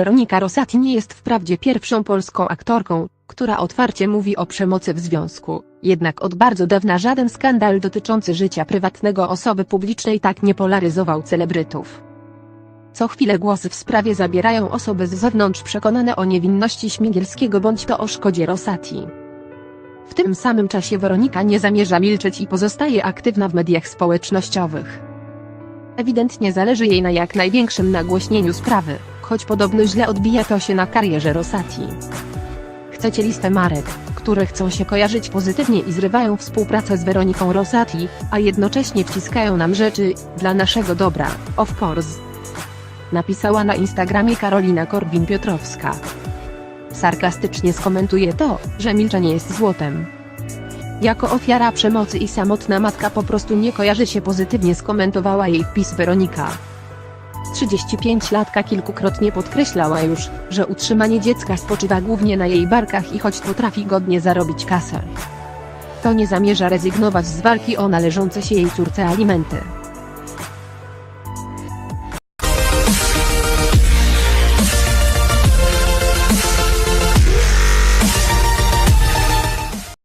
Weronika Rosati nie jest wprawdzie pierwszą polską aktorką, która otwarcie mówi o przemocy w związku, jednak od bardzo dawna żaden skandal dotyczący życia prywatnego osoby publicznej tak nie polaryzował celebrytów. Co chwilę głos w sprawie zabierają osoby z zewnątrz przekonane o niewinności Śmigielskiego bądź to o szkodzie Rosati. W tym samym czasie Weronika nie zamierza milczeć i pozostaje aktywna w mediach społecznościowych. Ewidentnie zależy jej na jak największym nagłośnieniu sprawy, choć podobno źle odbija to się na karierze Rosati. Chcecie listę marek, które chcą się kojarzyć pozytywnie i zrywają współpracę z Weroniką Rosati, a jednocześnie wciskają nam rzeczy, dla naszego dobra, of course. Napisała na Instagramie Karolina Korwin-Piotrowska. Sarkastycznie skomentuje to, że milczenie jest złotem. Jako ofiara przemocy i samotna matka po prostu nie kojarzy się pozytywnie skomentowała jej wpis Weronika. 35-latka kilkukrotnie podkreślała już, że utrzymanie dziecka spoczywa głównie na jej barkach i choć potrafi godnie zarobić kasę, to nie zamierza rezygnować z walki o należące się jej córce alimenty.